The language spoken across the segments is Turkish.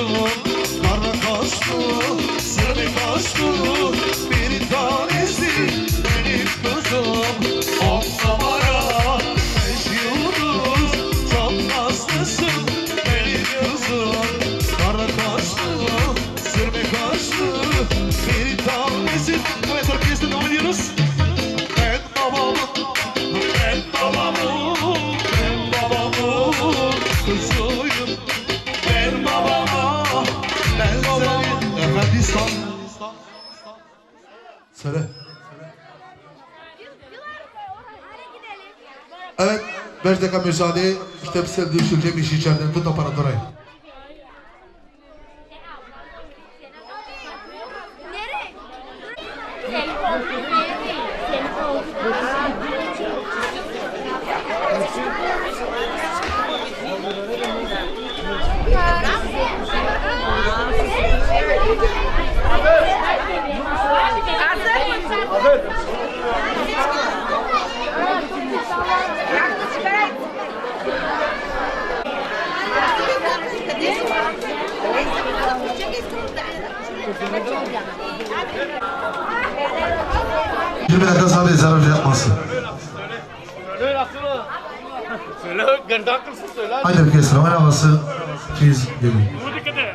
kaşlı, kara kaşlı, sarı kaşlı Yunanistan. Söyle. Evet, 5 dakika müsaade. İşte sevdiği Şülkem işi içeriden. Tut aparatoru. Dakika sabır zararı yapmasın. Söyle ganda akılsın söyle. Haydi bir kez kamera havası. Cheese geliyor. Bu dikkat et.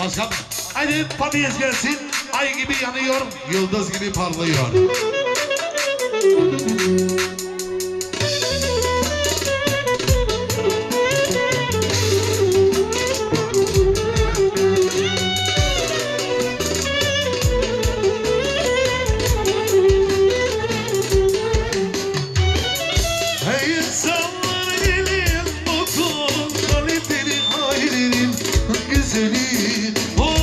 Başka Hadi patates gelsin. Ay gibi yanıyor, yıldız gibi parlıyor. Oh.